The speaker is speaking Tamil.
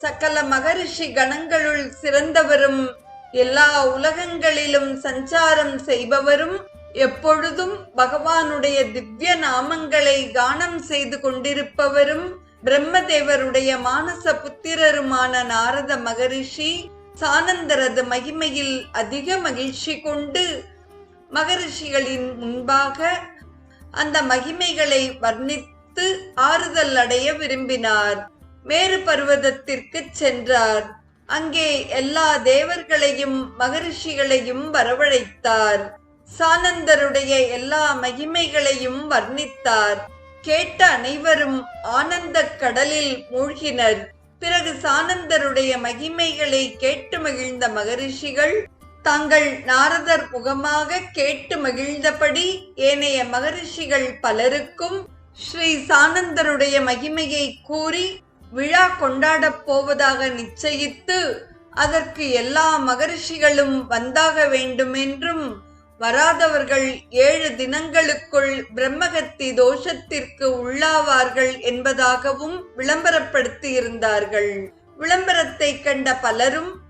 சகல மகரிஷி கணங்களுள் சிறந்தவரும் எல்லா உலகங்களிலும் சஞ்சாரம் செய்பவரும் எப்பொழுதும் பகவானுடைய திவ்ய நாமங்களை கானம் செய்து கொண்டிருப்பவரும் பிரம்மதேவருடைய மானச புத்திரருமான நாரத மகரிஷி சானந்தரது மகிமையில் அதிக மகிழ்ச்சி கொண்டு மகரிஷிகளின் முன்பாக அந்த மகிமைகளை வர்ணித்து ஆறுதல் அடைய விரும்பினார். மேரு பர்வதத்திற்கு சென்றார். அங்கே எல்லா தேவர்களையும் மகரிஷிகளையும் வரவழைத்தார். சானந்தருடைய எல்லா மகிமைகளையும் வர்ணித்தார். கேட்ட அனைவரும் ஆனந்த கடலில் மூழ்கினர். பிறகு சானந்தருடைய மகிமைகளை கேட்டு மகிழ்ந்த மகரிஷிகள் தாங்கள் நாரதர் முகமாக கேட்டு மகிழ்ந்தபடி ஏனைய மகரிஷிகள் பலருக்கும் ஸ்ரீ சானந்தருடைய மகிமையை கூறி விழா கொண்டாடப் போவதாக நிச்சயித்து அதற்கு எல்லா மகரிஷிகளும் வந்தாக வேண்டுமென்றும் வராதவர்கள் ஏழு தினங்களுக்குள் பிரம்மகத்தி தோஷத்திற்கு உள்ளாவார்கள் என்பதாகவும் விளம்பரப்படுத்தியிருந்தார்கள். விளம்பரத்தை கண்ட பலரும்